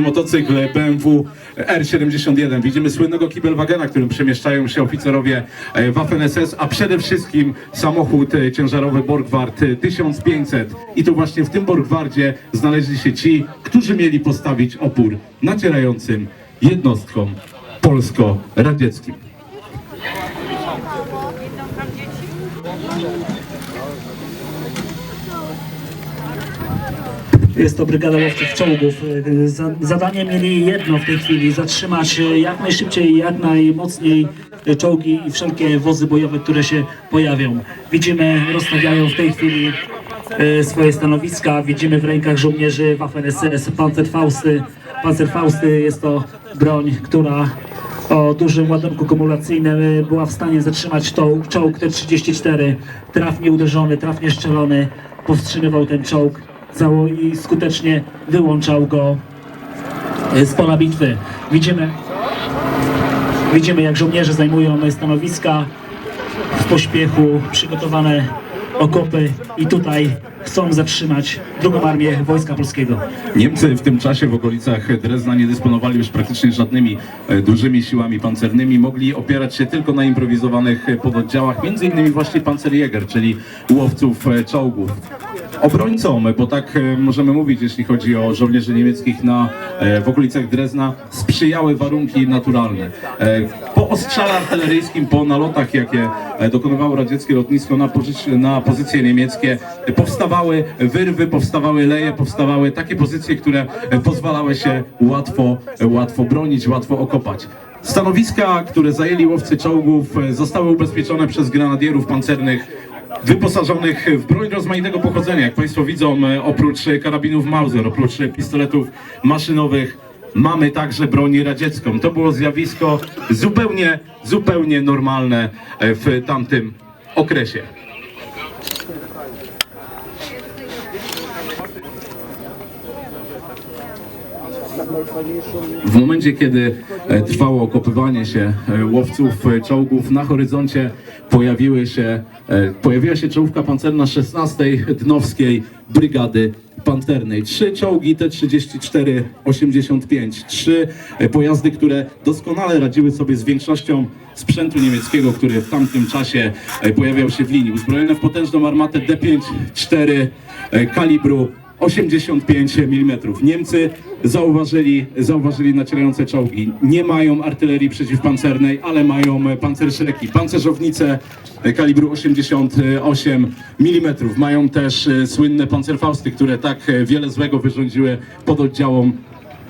Motocykl BMW R71. Widzimy słynnego Kibelwagena, którym przemieszczają się oficerowie e, Waffen-SS, a przede wszystkim samochód e, ciężarowy Borgward e, 1500. I to właśnie w tym Borgwardzie znaleźli się ci, którzy mieli postawić opór nacierającym jednostkom polsko-radzieckim. Jest to Brygada Łowców Czołgów. Za- Zadanie mieli jedno w tej chwili, zatrzymać y, jak najszybciej jak najmocniej czołgi i wszelkie wozy bojowe, które się pojawią. Widzimy, rozstawiają w tej chwili y, swoje stanowiska. Widzimy w rękach żołnierzy Waffen-SS Panzerfausty. Panzerfausty jest to broń, która o dużym ładunku kumulacyjnym y, była w stanie zatrzymać czołg, czołg T-34. Trafnie uderzony, trafnie strzelony, powstrzymywał ten czołg i skutecznie wyłączał go y, z pola bitwy. Widzimy, widzimy jak żołnierze zajmują stanowiska w pośpiechu, przygotowane okopy i tutaj chcą zatrzymać drugą armię Wojska Polskiego. Niemcy w tym czasie w okolicach Drezna nie dysponowali już praktycznie żadnymi e, dużymi siłami pancernymi. Mogli opierać się tylko na improwizowanych e, pododdziałach, między innymi właśnie Panzerjäger, czyli łowców e, czołgów. Obrońcom, bo tak e, możemy mówić, jeśli chodzi o żołnierzy niemieckich na, e, w okolicach Drezna, sprzyjały warunki naturalne. E, Po ostrzale artyleryjskim, po nalotach, jakie dokonywało radzieckie lotnisko na, na pozycje niemieckie, powstawały wyrwy, powstawały leje, powstawały takie pozycje, które pozwalały się łatwo, łatwo bronić, łatwo okopać. Stanowiska, które zajęli łowcy czołgów, zostały ubezpieczone przez grenadierów pancernych wyposażonych w broń rozmaitego pochodzenia. Jak Państwo widzą, e, oprócz e, karabinów Mauser, oprócz e, pistoletów maszynowych, mamy także broń radziecką. To było zjawisko zupełnie, zupełnie normalne w tamtym okresie. W momencie, kiedy e, trwało okopywanie się e, łowców e, czołgów, na horyzoncie pojawiły się, pojawiła się czołówka pancerna 16 Dnowskiej Brygady Panternej. Trzy czołgi T-34-85. Trzy pojazdy, które doskonale radziły sobie z większością sprzętu niemieckiego, który w tamtym czasie pojawiał się w linii. Uzbrojone w potężną armatę D5-4 e, kalibru 85 mm. Niemcy zauważyli, zauważyli nacierające czołgi. Nie mają artylerii przeciwpancernej, ale mają pancerszreki, pancerzownice kalibru 88 mm. Mają też e, słynne pancerfausty, które tak e, wiele złego wyrządziły pododdziałom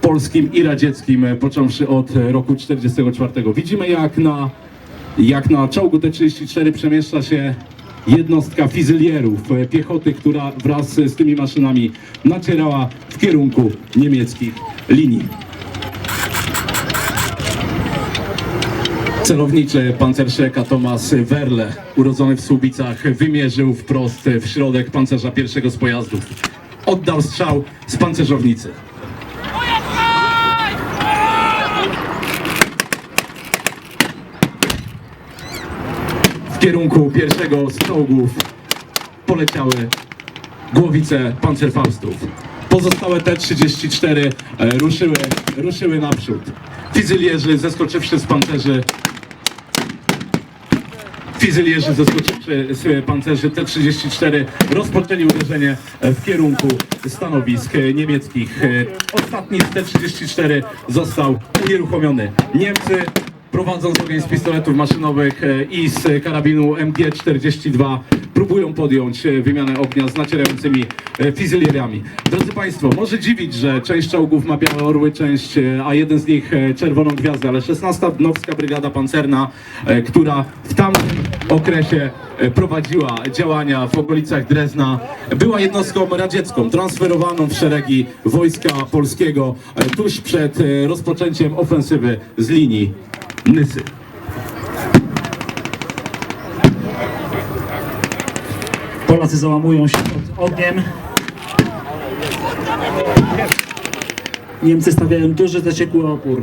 polskim i radzieckim, e, począwszy od roku 1944. Widzimy jak na, jak na czołgu T-34 przemieszcza się jednostka fizylierów, e, piechoty, która wraz z tymi maszynami nacierała w kierunku niemieckich linii. Celowniczy pancerszeka Thomas Werle, urodzony w Słubicach, wymierzył wprost w środek pancerza pierwszego z pojazdów. Oddał strzał z pancerzownicy. Kierunku pierwszego z czołgów poleciały głowice pancerfaustów. Pozostałe T-34 e, ruszyły, ruszyły naprzód. Fizylierzy zeskoczywszy z pancerzy Fizylierzy zeskoczywszy z pancerzy T-34 rozpoczęli uderzenie w kierunku stanowisk niemieckich. E, Ostatni z T-34 został unieruchomiony. Niemcy prowadząc ogień z pistoletów maszynowych e, i z karabinu MG-42 próbują podjąć e, wymianę ognia z nacierającymi e, fizylierami. Drodzy Państwo, może dziwić, że część czołgów ma białe orły, część, a jeden z nich czerwoną gwiazdę, ale 16 Dnowska Brygada Pancerna, która w tamtym okresie prowadziła działania w okolicach Drezna, była jednostką radziecką, transferowaną w szeregi Wojska Polskiego tuż przed rozpoczęciem ofensywy z linii Nysy. Polacy załamują się pod ogniem. Niemcy stawiają duży zaciekły opór.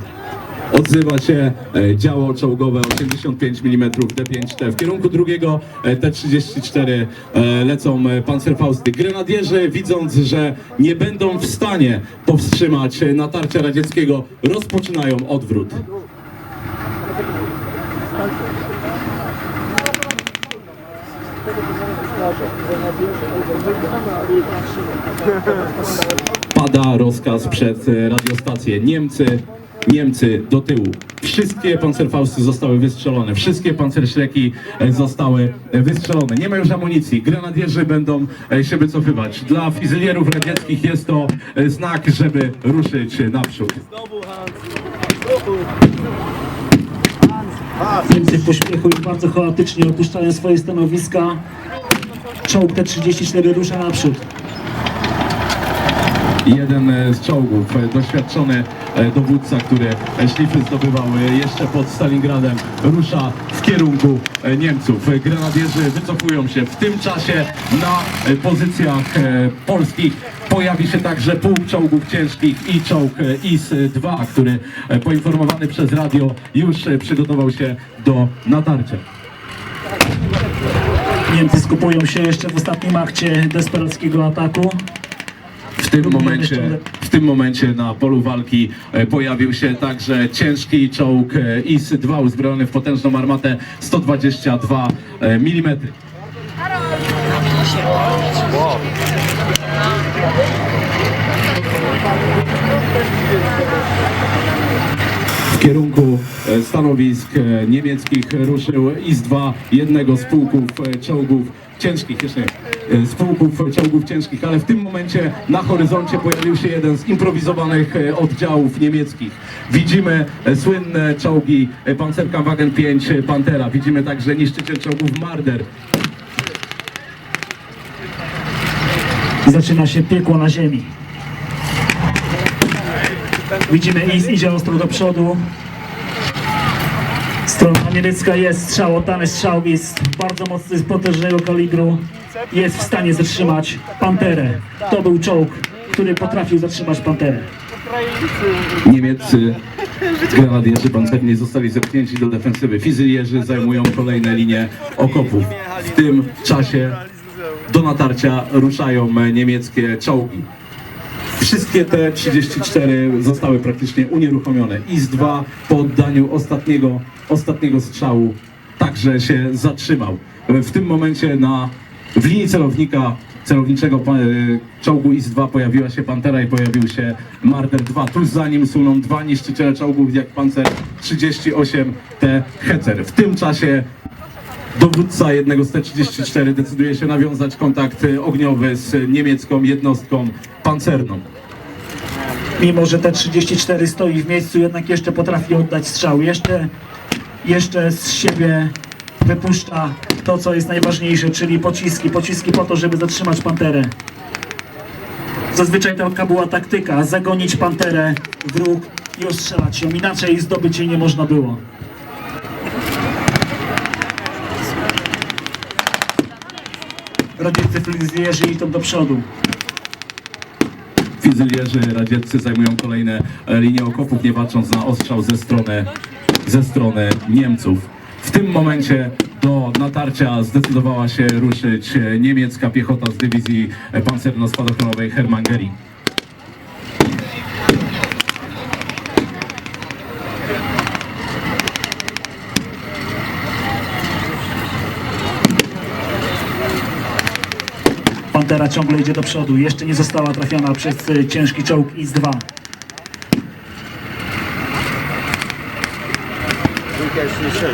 Odzywa się e, działo czołgowe 85 mm D5T. W kierunku drugiego e, T34 e, lecą pancerfausty. Grenadierzy widząc, że nie będą w stanie powstrzymać natarcia radzieckiego, rozpoczynają odwrót. Pada rozkaz przed e, radiostację. Niemcy, Niemcy do tyłu. Wszystkie pancerfausty zostały wystrzelone, wszystkie pancerszleki e, zostały e, wystrzelone. Nie ma już amunicji. Grenadierzy będą się wycofywać. Dla fizylierów radzieckich jest to znak, żeby ruszyć naprzód. Niemcy w pośpiechu i bardzo chaotycznie opuszczają swoje stanowiska. Czołg T-34 rusza naprzód. Jeden e, z czołgów, e, doświadczony e, dowódca, który szlify zdobywał jeszcze pod Stalingradem, rusza w kierunku Niemców. Grenadierzy wycofują się. W tym czasie na pozycjach polskich pojawi się także pół czołgów ciężkich i czołg e, IS-2, który poinformowany przez radio już przygotował się do natarcia. Niemcy skupują się jeszcze w ostatnim akcie desperackiego ataku. W tym momencie, w tym momencie na polu walki e, pojawił się także ciężki czołg e, IS-2 uzbrojony w potężną armatę 122 mm. W kierunku e, stanowisk e, niemieckich ruszył IS-2 jednego z pułków e, czołgów ciężkich, jeszcze e, z pułków czołgów ciężkich, ale w tym momencie na horyzoncie pojawił się jeden z improwizowanych e, oddziałów niemieckich. Widzimy e, słynne czołgi e, Panzerkampfwagen 5 e, Pantera, widzimy także niszczyciel czołgów Marder, Zaczyna się piekło na ziemi. Widzimy IS idzie ostro do przodu. Strona niemiecka jest strzał, oddany strzał jest bardzo mocny, z potężnego kalibru. Jest w stanie zatrzymać Panterę. To był czołg, który potrafił zatrzymać Panterę. Niemieccy grenadierzy pancerni zostali zepchnięci do defensywy. Fizylierzy zajmują kolejne linie okopów. W tym czasie do natarcia ruszają niemieckie czołgi. Wszystkie te 34 zostały praktycznie unieruchomione. IS-2 po oddaniu ostatniego, ostatniego strzału także się zatrzymał. W tym momencie na, w linii celownika celowniczego e, czołgu IS-2 pojawiła się Pantera i pojawił się Marder 2. Tuż za nim suną dwa niszczyciele czołgów jak Panzer 38T Hecer. W tym czasie dowódca jednego z T-34 decyduje się nawiązać kontakt e, ogniowy z niemiecką jednostką pancerną. Mimo, że T-34 stoi w miejscu, jednak jeszcze potrafi oddać strzał. Jeszcze, jeszcze z siebie wypuszcza to, co jest najważniejsze, czyli pociski. Pociski po to, żeby zatrzymać Panterę. Zazwyczaj taka była taktyka, zagonić Panterę w róg i ostrzelać ją. Inaczej zdobyć jej nie można było. Radzieccy fryzjerzy idą do przodu. Fizylierzy radzieccy zajmują kolejne e, linie okopów, nie patrząc na ostrzał ze strony, ze strony Niemców. W tym momencie do natarcia zdecydowała się ruszyć e, niemiecka piechota z dywizji e, pancerno-spadochronowej Hermann Göring. Pantera ciągle idzie do przodu. Jeszcze nie została trafiona przez y, ciężki czołg IS-2.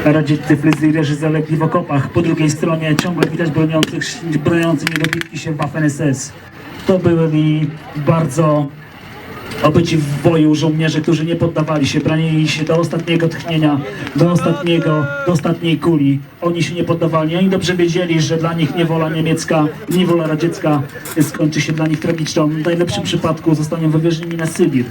Radzieccy fryzjerzy zalegli w okopach. Po drugiej stronie ciągle widać broniących, broniący niedobitki się Waffen-SS. To byli bardzo obyci w boju żołnierze, którzy nie poddawali się, branili się do ostatniego tchnienia, do ostatniego, do ostatniej kuli. Oni się nie poddawali. Oni dobrze wiedzieli, że dla nich niewola niemiecka, niewola radziecka skończy się dla nich tragiczną. W najlepszym przypadku zostaną wywiezieni na Sybir.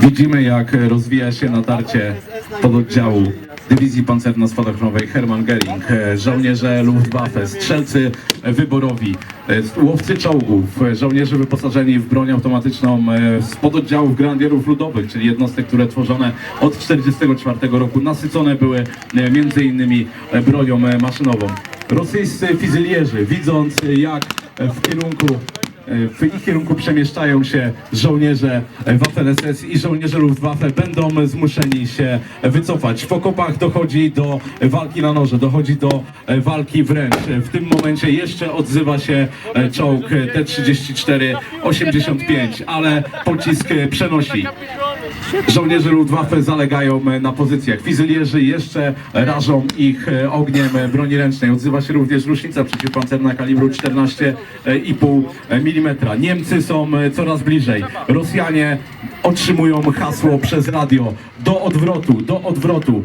Widzimy, jak rozwija się natarcie pododdziału Dywizji Pancerno-Spadochronowej Hermann Göring, e, żołnierze Luftwaffe, strzelcy wyborowi, e, łowcy czołgów, e, żołnierze wyposażeni w broń automatyczną z pododdziałów Grenadierów Ludowych, czyli jednostek, które tworzone od 1944 roku, nasycone były między innymi bronią maszynową. Rosyjscy fizylierzy, widząc jak w kierunku w ich kierunku przemieszczają się żołnierze Waffen-SS i żołnierze Luftwaffe będą zmuszeni się wycofać. W okopach dochodzi do walki na noże, dochodzi do walki wręcz. W tym momencie jeszcze odzywa się czołg T-34-85, ale pocisk przenosi. Żołnierze Luftwaffe zalegają na pozycjach. Fizylierzy jeszcze rażą ich ogniem broni ręcznej. Odzywa się również rusznica przeciwpancerna kalibru 14,5 mm. Niemcy są coraz bliżej. Rosjanie otrzymują hasło przez radio do odwrotu, do odwrotu.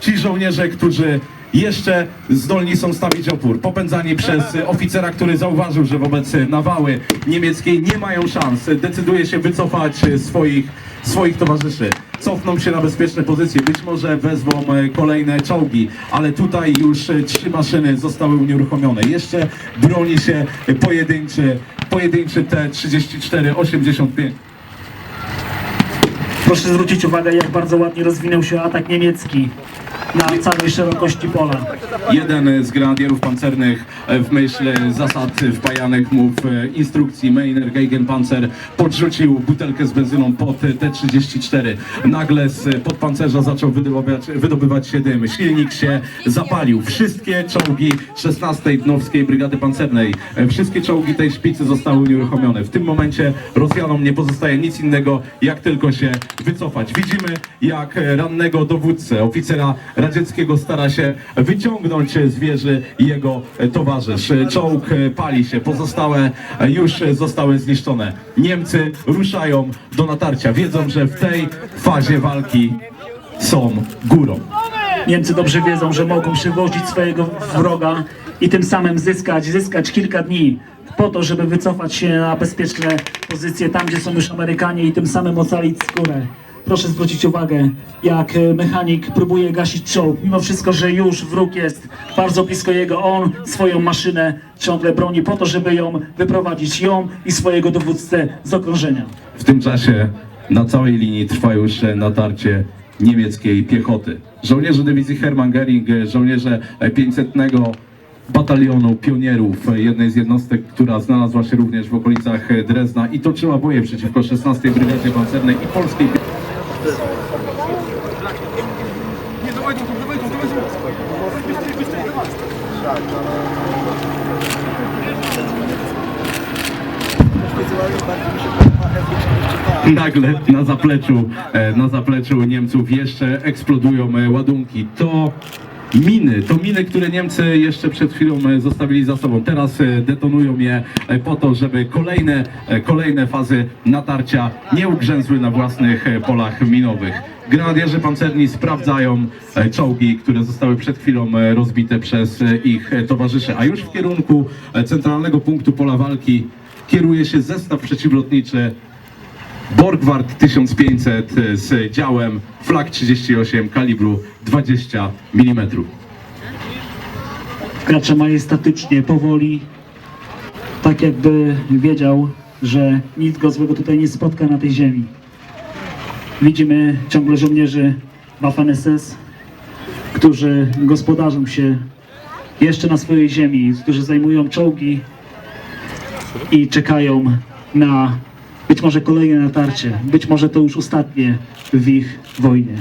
Ci żołnierze, którzy jeszcze zdolni są stawić opór, popędzani przez oficera, który zauważył, że wobec nawały niemieckiej nie mają szans. Decyduje się wycofać swoich, swoich towarzyszy. Cofną się na bezpieczne pozycje, być może wezwą e, kolejne czołgi, ale tutaj już e, trzy maszyny zostały unieruchomione. Jeszcze broni się pojedynczy, pojedynczy T-34-85. Proszę zwrócić uwagę, jak bardzo ładnie rozwinął się atak niemiecki na całej szerokości pola. Jeden z grenadierów pancernych e, w myśl zasad wpajanych mu w instrukcji Meiner Geigenpanzer podrzucił butelkę z benzyną pod T-34. Nagle z podpancerza zaczął wydobywać, wydobywać się dym. Silnik się zapalił. Wszystkie czołgi 16 Dnowskiej Brygady Pancernej, e, wszystkie czołgi tej szpicy zostały unieruchomione. W tym momencie Rosjanom nie pozostaje nic innego, jak tylko się wycofać. Widzimy, jak rannego dowódcę, oficera radzieckiego stara się wyciągnąć z wieży jego towarzysz. Czołg pali się, pozostałe już zostały zniszczone. Niemcy ruszają do natarcia, wiedzą, że w tej fazie walki są górą. Niemcy dobrze wiedzą, że mogą przywozić swojego wroga i tym samym zyskać, zyskać kilka dni po to, żeby wycofać się na bezpieczne pozycje tam, gdzie są już Amerykanie i tym samym ocalić skórę. Proszę zwrócić uwagę, jak e, mechanik próbuje gasić czołg, mimo wszystko, że już wróg jest bardzo blisko jego, on swoją maszynę ciągle broni po to, żeby ją wyprowadzić, ją i swojego dowódcę z okrążenia. W tym czasie na całej linii trwa już natarcie niemieckiej piechoty. Żołnierze dywizji Hermann Göring, żołnierze 500 batalionu pionierów, jednej z jednostek, która znalazła się również w okolicach Drezna i toczyła boje przeciwko 16 Brygadzie Pancernej i polskiej Nie, dawaj tu, dawaj tu, dawaj. Nagle na zapleczu, e, na zapleczu Niemców jeszcze eksplodują e, ładunki. To miny, to miny, które Niemcy jeszcze przed chwilą e, zostawili za sobą. Teraz e, detonują je e, po to, żeby kolejne, kolejne fazy natarcia nie ugrzęzły na własnych polach minowych. Grenadierzy pancerni sprawdzają czołgi, które zostały przed chwilą rozbite przez ich e, towarzyszy, a już w kierunku centralnego punktu pola walki kieruje się zestaw przeciwlotniczy Borgward 1500 z działem Flak 38 kalibru 20 mm. Wkracza majestatycznie, powoli, tak jakby wiedział, że nic go złego tutaj nie spotka na tej ziemi. Widzimy ciągle żołnierzy Waffen-SS, którzy gospodarzą się jeszcze na swojej ziemi, którzy zajmują czołgi i czekają na być może kolejne natarcie, być może to już ostatnie w ich wojnie.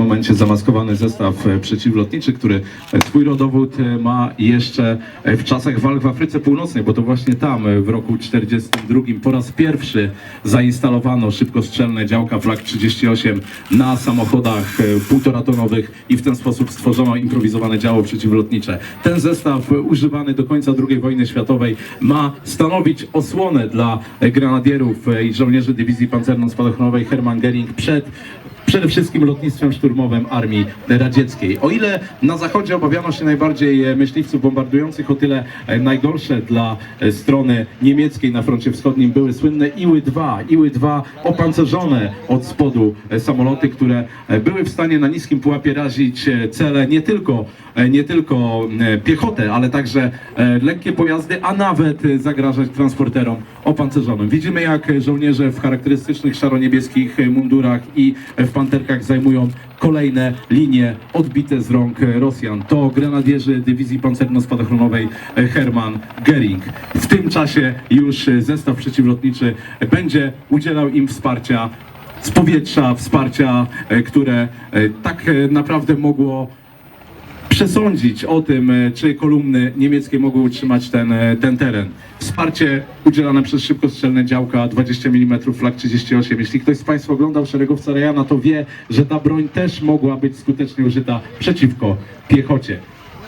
Momencie zamaskowany zestaw e, przeciwlotniczy, który e, swój rodowód e, ma jeszcze w czasach walk w Afryce Północnej, bo to właśnie tam w roku 1942 po raz pierwszy zainstalowano szybkostrzelne działka Flak 38 na samochodach e, półtora tonowych i w ten sposób stworzono improwizowane działo przeciwlotnicze. Ten zestaw używany do końca II wojny światowej ma stanowić osłonę dla grenadierów e, i żołnierzy dywizji pancerno-spadochronowej Hermann Göring przed przede wszystkim lotnictwem szturmowym Armii Radzieckiej. O ile na zachodzie obawiano się najbardziej e, myśliwców bombardujących, o tyle e, najgorsze dla e, strony niemieckiej na froncie wschodnim były słynne Iły-2. Iły-2 opancerzone od spodu samoloty, które były w stanie na niskim pułapie razić cele nie tylko, nie tylko piechotę, ale także lekkie pojazdy, a nawet zagrażać transporterom opancerzonym. Widzimy jak żołnierze w charakterystycznych szaro-niebieskich mundurach i w panterkach zajmują kolejne linie odbite z rąk Rosjan. To grenadierzy Dywizji Pancerno-Spadochronowej Hermann Göring. W tym czasie już zestaw przeciwlotniczy będzie udzielał im wsparcia z powietrza, wsparcia, e, które e, tak e, naprawdę mogło przesądzić o tym, e, czy kolumny niemieckie mogły utrzymać ten, e, ten teren. Wsparcie udzielane przez szybkostrzelne działka 20 mm flak 38. Jeśli ktoś z Państwa oglądał szeregowca Rejana, to wie, że ta broń też mogła być skutecznie użyta przeciwko piechocie.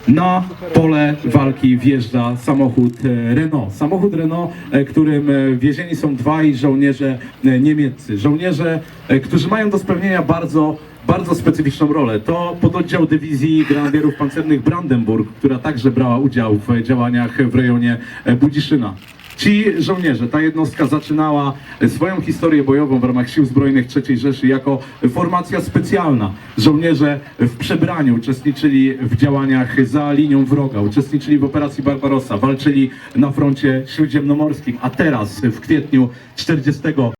Na pole walki wjeżdża samochód e, Renault. Samochód Renault, którym wiezieni są dwaj żołnierze niemieccy. Żołnierze, którzy mają do spełnienia bardzo bardzo specyficzną rolę. To pododdział dywizji grenadierów pancernych Brandenburg, która także brała udział w działaniach w rejonie Budziszyna. Ci żołnierze, ta jednostka zaczynała swoją historię bojową w ramach Sił Zbrojnych III Rzeszy jako formacja specjalna. Żołnierze w przebraniu uczestniczyli w działaniach za linią wroga, uczestniczyli w operacji Barbarossa, walczyli na froncie śródziemnomorskim, a teraz w kwietniu 40